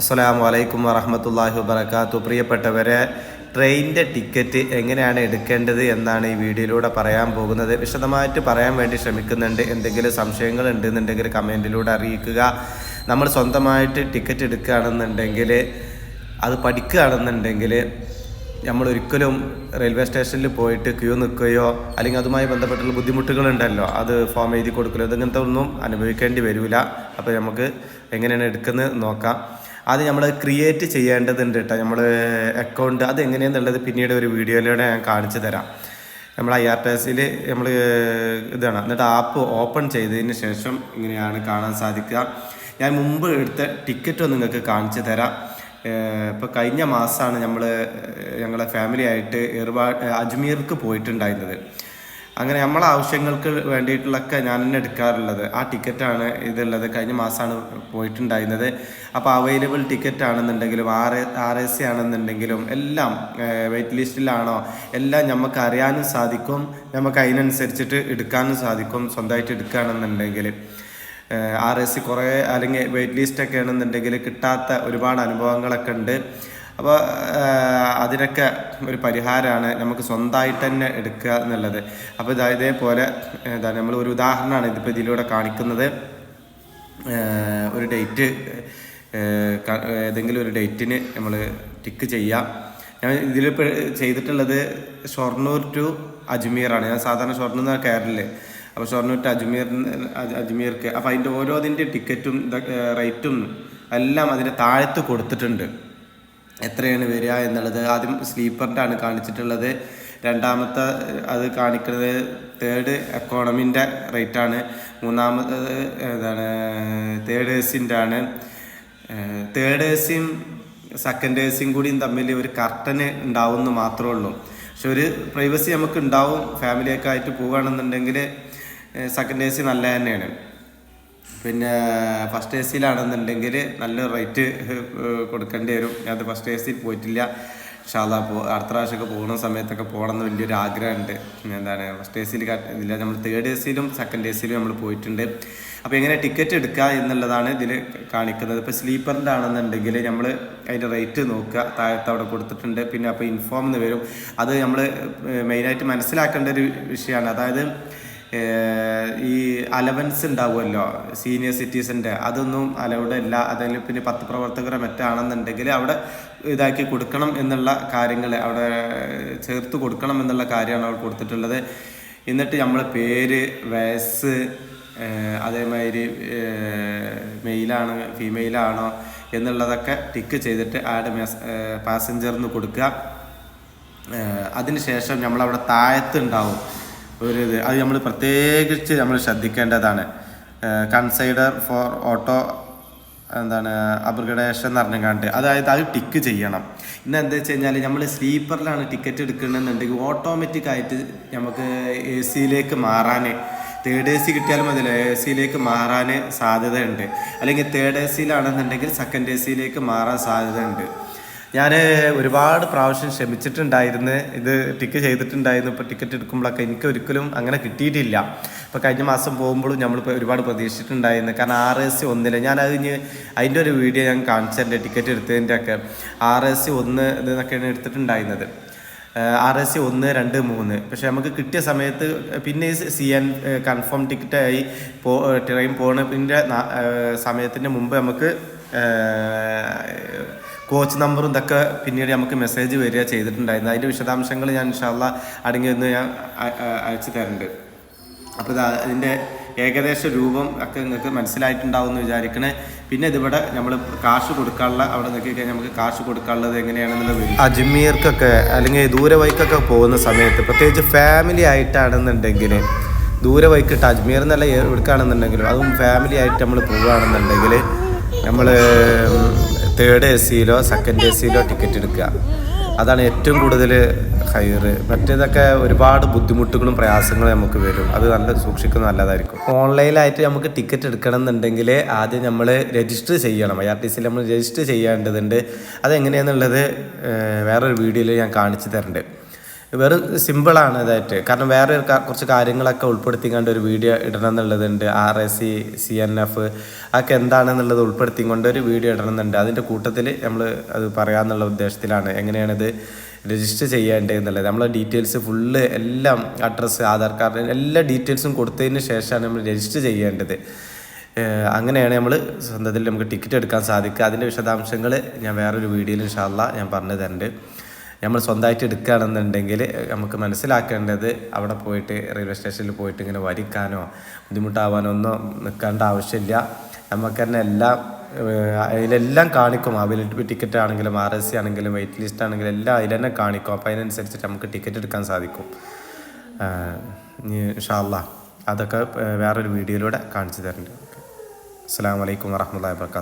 അസ്സലാമു വലൈക്കും വറഹമത്തല്ലാഹി വബർക്കാത്തു പ്രിയപ്പെട്ടവരെ ട്രെയിനിന്റെ ടിക്കറ്റ് എങ്ങനെയാണ് എടുക്കേണ്ടത് എന്നാണ് ഈ വീഡിയോയിലൂടെ പറയാൻ പോകുന്നത്. വിശദമായിട്ട് പറയാൻ വേണ്ടി ശ്രമിക്കുന്നുണ്ട്. എന്തെങ്കിലും സംശയങ്ങൾ ഉണ്ടെന്നുണ്ടെങ്കിൽ കമന്റിലൂടെ അറിയിക്കുക. നമ്മൾ സ്വന്തമായിട്ട് ടിക്കറ്റ് എടുക്കുകയാണെന്നുണ്ടെങ്കിൽ അത് പഠിക്കുകയാണെന്നുണ്ടെങ്കിൽ നമ്മൾ ഒരിക്കലും റെയിൽവേ സ്റ്റേഷനിൽ പോയിട്ട് ക്യൂ നിൽക്കുകയോ അല്ലെങ്കിൽ അതുമായി ബന്ധപ്പെട്ടുള്ള ബുദ്ധിമുട്ടുകളുണ്ടല്ലോ അത് ഫോം എഴുതി കൊടുക്കലോ ഇങ്ങനത്തെ ഒന്നും അനുഭവിക്കേണ്ടി വരില്ല. അപ്പോൾ നമുക്ക് എങ്ങനെയാണ് എടുക്കുന്നത് നോക്കാം. ആദ്യം നമ്മൾ ക്രിയേറ്റ് ചെയ്യേണ്ടതുണ്ട് കേട്ടോ നമ്മൾ അക്കൗണ്ട് അത് എങ്ങനെയെന്നുള്ളത് പിന്നീട് ഒരു വീഡിയോയിലൂടെ ഞാൻ കാണിച്ചു തരാം. നമ്മൾ ഐ ആർ ടി എസിൽ നമ്മൾ ഇതാണ്. എന്നിട്ട് ആപ്പ് ഓപ്പൺ ചെയ്തതിന് ശേഷം ഇങ്ങനെയാണ് കാണാൻ സാധിക്കുക. ഞാൻ മുമ്പ് എടുത്ത ടിക്കറ്റ് നിങ്ങൾക്ക് കാണിച്ചു തരാം. ഇപ്പോൾ കഴിഞ്ഞ മാസമാണ് നമ്മൾ ഞങ്ങളെ ഫാമിലി ആയിട്ട് അജ്മീർക്ക് പോയിട്ടുണ്ടായിരുന്നത്. അങ്ങനെ നമ്മളെ ആവശ്യങ്ങൾക്ക് വേണ്ടിയിട്ടുള്ളൊക്കെ ഞാൻ തന്നെ എടുക്കാറുള്ളത്. ആ ടിക്കറ്റാണ് ഇതുള്ളത്. കഴിഞ്ഞ മാസമാണ് പോയിട്ടുണ്ടായിരുന്നത്. അപ്പോൾ അവൈലബിൾ ടിക്കറ്റ് ആണെന്നുണ്ടെങ്കിലും ആർ ആർ എസ് സി ആണെന്നുണ്ടെങ്കിലും എല്ലാം വെയിറ്റ് ലിസ്റ്റിലാണോ എല്ലാം നമുക്ക് അറിയാനും സാധിക്കും. നമുക്ക് അതിനനുസരിച്ചിട്ട് എടുക്കാനും സാധിക്കും. സ്വന്തമായിട്ട് എടുക്കുകയാണെന്നുണ്ടെങ്കിൽ ആർ എസ് സി കുറേ അല്ലെങ്കിൽ വെയിറ്റ് ലിസ്റ്റൊക്കെ ആണെന്നുണ്ടെങ്കിൽ കിട്ടാത്ത ഒരുപാട് അനുഭവങ്ങളൊക്കെ ഉണ്ട് അപ്പോൾ അതിനൊക്കെ ഒരു പരിഹാരമാണ് നമുക്ക് സ്വന്തമായിട്ട് തന്നെ എടുക്കുക എന്നുള്ളത്. അപ്പോൾ ഇതാ ഇതേപോലെ എന്താ നമ്മൾ ഒരു ഉദാഹരണമാണ് ഇതിപ്പോൾ ഇതിലൂടെ കാണിക്കുന്നത്. ഒരു ഡേറ്റ് ഏതെങ്കിലും ഒരു ഡേറ്റിന് നമ്മൾ ടിക്ക് ചെയ്യാം ഞാൻ ഇതിലിപ്പോൾ ചെയ്തിട്ടുള്ളത് ഷൊർണൂർ ടു അജ്മീറാണ്. ഞാൻ സാധാരണ ഷൊർണൂർ നിന്നാണ് കയറില്ലേ അപ്പോൾ ഷൊർണൂർ ടു അജ്മീർ അജ്മീർക്ക്. അപ്പോൾ അതിന്റെ ഓരോ അതിന്റെ ടിക്കറ്റും റേറ്റും എല്ലാം അതിന്റെ താഴത്ത് കൊടുത്തിട്ടുണ്ട്. എത്രയാണ് വരിക എന്നുള്ളത്. ആദ്യം സ്ലീപ്പറിന്റെ ആണ് കാണിച്ചിട്ടുള്ളത്. രണ്ടാമത്തെ അത് കാണിക്കുന്നത് തേർഡ് എക്കോണമിന്റെ റേറ്റാണ് മൂന്നാമത്തത് എന്താണ് തേർഡ് എ സിന്റെ ആണ് തേർഡ് എ സിയും സെക്കൻഡ് എ സിയും കൂടിയും തമ്മിൽ ഒരു കർട്ടന് ഉണ്ടാവുമെന്ന് മാത്രമേ ഉള്ളൂ. പക്ഷെ ഒരു പ്രൈവസി നമുക്ക് ഉണ്ടാവും. ഫാമിലിയൊക്കെ ആയിട്ട് പോവുകയാണെന്നുണ്ടെങ്കിൽ സെക്കൻഡ് എ സി നല്ല തന്നെയാണ്. പിന്നെ ഫസ്റ്റ് എ സിയിലാണെന്നുണ്ടെങ്കിൽ നല്ല റേറ്റ് കൊടുക്കേണ്ടി വരും. അത് ഫസ്റ്റ് എ സിയിൽ പോയിട്ടില്ല. ഷാല പോ അടുത്ത പ്രാവശ്യമൊക്കെ പോകുന്ന സമയത്തൊക്കെ പോകണം എന്ന് വലിയൊരു ആഗ്രഹമുണ്ട്. എന്താണ് ഫസ്റ്റ് എ സിയിൽ ഇതില്ല നമ്മൾ തേർഡ് എ സിയിലും സെക്കൻഡ് എ സിയിലും നമ്മൾ പോയിട്ടുണ്ട്. അപ്പോൾ എങ്ങനെ ടിക്കറ്റ് എടുക്കുക എന്നുള്ളതാണ് ഇതിൽ കാണിക്കുന്നത്. ഇപ്പോൾ സ്ലീപ്പറിന്റെ ആണെന്നുണ്ടെങ്കിൽ നമ്മൾ അതിന്റെ റേറ്റ് നോക്കുക. താഴത്ത് അവിടെ കൊടുത്തിട്ടുണ്ട്. പിന്നെ അപ്പോൾ ഇൻഫോം എന്ന് വരും. അത് നമ്മൾ മെയിനായിട്ട് മനസ്സിലാക്കേണ്ട ഒരു വിഷയമാണ്. അതായത് ഈ അലവൻസ് ഉണ്ടാവുമല്ലോ സീനിയർ സിറ്റിസന്റെ അതൊന്നും അലൗഡ് അല്ല അതിൽ പിന്നെ പത്ത് പ്രവർത്തകരെ മറ്റാണെന്നുണ്ടെങ്കിൽ അവിടെ ഇതാക്കി കൊടുക്കണം എന്നുള്ള കാര്യങ്ങൾ അവിടെ ചേർത്ത് കൊടുക്കണം എന്നുള്ള കാര്യമാണ് അവിടെ കൊടുത്തിട്ടുള്ളത്. എന്നിട്ട് നമ്മൾ പേര് വയസ്സ് അതേമാതിരി മെയിലാണ് ഫീമെയിലാണോ എന്നുള്ളതൊക്കെ ടിക്ക് ചെയ്തിട്ട് ആഡ് മെസ് പാസഞ്ചറിന് കൊടുക്കുക. അതിനുശേഷം നമ്മളവിടെ താഴത്തുണ്ടാവും ഒരു ഇത്. അത് നമ്മൾ പ്രത്യേകിച്ച് നമ്മൾ ശ്രദ്ധിക്കേണ്ടതാണ്. കൺസൈഡർ ഫോർ ഓട്ടോ എന്താണ് അപ്രഗ്രഡേഷൻ എന്ന് പറഞ്ഞാണ്ട് അതായത് അത് ടിക്ക് ചെയ്യണം. ഇന്ന് എന്താ വെച്ച് കഴിഞ്ഞാൽ നമ്മൾ സ്ലീപ്പറിലാണ് ടിക്കറ്റ് എടുക്കണമെന്നുണ്ടെങ്കിൽ ഓട്ടോമാറ്റിക് ആയിട്ട് നമുക്ക് എ സിയിലേക്ക് മാറാൻ തേർഡ് എ സി കിട്ടിയാലും മതിയല്ലോ എ സിയിലേക്ക് മാറാൻ സാധ്യതയുണ്ട്. അല്ലെങ്കിൽ തേർഡ് എ സിയിലാണെന്നുണ്ടെങ്കിൽ സെക്കൻഡ് എ സിയിലേക്ക് മാറാൻ സാധ്യതയുണ്ട്. ഞാൻ ഒരുപാട് പ്രാവശ്യം ശ്രമിച്ചിട്ടുണ്ടായിരുന്നു ഇത് ടിക്ക് ചെയ്തിട്ടുണ്ടായിരുന്നു. ഇപ്പോൾ ടിക്കറ്റ് എടുക്കുമ്പോഴൊക്കെ എനിക്ക് ഒരിക്കലും അങ്ങനെ കിട്ടിയിട്ടില്ല. ഇപ്പോൾ കഴിഞ്ഞ മാസം പോകുമ്പോഴും നമ്മളിപ്പോൾ ഒരുപാട് പ്രതീക്ഷിച്ചിട്ടുണ്ടായിരുന്നു. കാരണം ആർ എസ് സി ഒന്നില്ല ഞാൻ അതിന് അതിന്റെ ഒരു വീഡിയോ ഞാൻ കാണിച്ചതിന്റെ ടിക്കറ്റ് എടുത്തതിന്റെ ഒക്കെ ആർ എസ് സി ഒന്ന് ഇതെന്നൊക്കെയാണ് എടുത്തിട്ടുണ്ടായിരുന്നത് ആർ എസ് സി ഒന്ന് രണ്ട് മൂന്ന്. പക്ഷേ നമുക്ക് കിട്ടിയ സമയത്ത് പിന്നെ സി എൻ കൺഫേം ടിക്കറ്റായി പോ ട്രെയിൻ പോകുന്നതിന്റെ സമയത്തിന് മുമ്പ് നമുക്ക് കോച്ച് നമ്പറും ഇതൊക്കെ പിന്നീട് നമുക്ക് മെസ്സേജ് വരിക ചെയ്തിട്ടുണ്ടായിരുന്നു. അതിന്റെ വിശദാംശങ്ങൾ ഞാൻ ഇൻഷാല്ല അടങ്ങി വന്ന് ഞാൻ അയച്ചു തരുന്നുണ്ട് അപ്പോൾ ഇത് അതിന്റെ ഏകദേശ രൂപം ഒക്കെ നിങ്ങൾക്ക് മനസ്സിലായിട്ടുണ്ടാവും എന്ന് വിചാരിക്കണേ. പിന്നെ ഇതിവിടെ നമ്മൾ കാശ് കൊടുക്കാനുള്ള അവിടെ നിൽക്കി കഴിഞ്ഞാൽ നമുക്ക് കാശ് കൊടുക്കാനുള്ളത് എങ്ങനെയാണെന്നുള്ളത് അജ്മീർക്കൊക്കെ അല്ലെങ്കിൽ ദൂരെ വൈക്കൊക്കെ പോകുന്ന സമയത്ത് പ്രത്യേകിച്ച് ഫാമിലി ആയിട്ടാണെന്നുണ്ടെങ്കിൽ ദൂരെ വൈക്കിട്ട് അജ്മീർ എന്നല്ല എടുക്കുകയാണെന്നുണ്ടെങ്കിലും അതും ഫാമിലി ആയിട്ട് നമ്മൾ പോവുകയാണെന്നുണ്ടെങ്കിൽ നമ്മൾ തേർഡ് എ സിയിലോ സെക്കൻഡ് എ സിയിലോ ടിക്കറ്റ് എടുക്കുക. അതാണ് ഏറ്റവും കൂടുതൽ ഹയർ മറ്റേതൊക്കെ ഒരുപാട് ബുദ്ധിമുട്ടുകളും പ്രയാസങ്ങളും നമുക്ക് വരും. അത് നല്ല സൂക്ഷിക്കുന്നത് നല്ലതായിരിക്കും. ഓൺലൈനായിട്ട് നമുക്ക് ടിക്കറ്റ് എടുക്കണം എന്നുണ്ടെങ്കിൽ ആദ്യം നമ്മൾ രജിസ്റ്റർ ചെയ്യണം. ഐ ആർ ടി സിയിൽ നമ്മൾ രജിസ്റ്റർ ചെയ്യേണ്ടതുണ്ട്. അതെങ്ങനെയാണെന്നുള്ളത് വേറൊരു വീഡിയോയിൽ ഞാൻ കാണിച്ചു തരുന്നുണ്ട് വെറും സിമ്പിളാണ് ഇതായിട്ട്. കാരണം വേറെ കുറച്ച് കാര്യങ്ങളൊക്കെ ഉൾപ്പെടുത്തിക്കൊണ്ട് ഒരു വീഡിയോ ഇടണം എന്നുള്ളതുണ്ട് R S C C N F അതൊക്കെ എന്താണെന്നുള്ളത് ഉൾപ്പെടുത്തിക്കൊണ്ട് ഒരു വീഡിയോ ഇടണം എന്നുണ്ട് അതിന്റെ കൂട്ടത്തിൽ നമ്മൾ അത് പറയാമെന്നുള്ള ഉദ്ദേശത്തിലാണ്. എങ്ങനെയാണിത് രജിസ്റ്റർ ചെയ്യേണ്ടത് എന്നുള്ളത്. നമ്മളെ ഡീറ്റെയിൽസ് ഫുള്ള് എല്ലാം അഡ്രസ്സ് ആധാർ കാർഡ് എല്ലാ ഡീറ്റെയിൽസും കൊടുത്തതിന് ശേഷമാണ് നമ്മൾ രജിസ്റ്റർ ചെയ്യേണ്ടത്. അങ്ങനെയാണ് നമ്മൾ സ്വന്തത്തിൽ നമുക്ക് ടിക്കറ്റ് എടുക്കാൻ സാധിക്കുക. അതിന്റെ വിശദാംശങ്ങൾ ഞാൻ വേറൊരു വീഡിയോയിൽ ഇൻഷാല്ല ഞാൻ പറഞ്ഞു തരുന്നുണ്ട് നമ്മൾ സ്വന്തമായിട്ട് എടുക്കുകയാണെന്നുണ്ടെങ്കിൽ നമുക്ക് മനസ്സിലാക്കേണ്ടത് അവിടെ പോയിട്ട് റെയിൽവേ സ്റ്റേഷനിൽ പോയിട്ട് ഇങ്ങനെ വരിക്കാനോ ബുദ്ധിമുട്ടാവാനോ ഒന്നും നിൽക്കേണ്ട ആവശ്യമില്ല. നമുക്ക് തന്നെ എല്ലാം അതിലെല്ലാം കാണിക്കും. അവൈലബിലിറ്റി ടിക്കറ്റ് ആണെങ്കിലും ആർ എസ് സി ആണെങ്കിലും വെയിറ്റ് ലിസ്റ്റ് ആണെങ്കിലും എല്ലാം അതിൽ തന്നെ കാണിക്കും. അപ്പോൾ അതിനനുസരിച്ചിട്ട് നമുക്ക് ടിക്കറ്റ് എടുക്കാൻ സാധിക്കും. ഇൻഷാല്ല അതൊക്കെ വേറൊരു വീഡിയോയിലൂടെ കാണിച്ചു തരുന്നുണ്ട് അസ്സാം വലൈക്കും വാഹമത്തല്ലാ വാബർക്കാത്തു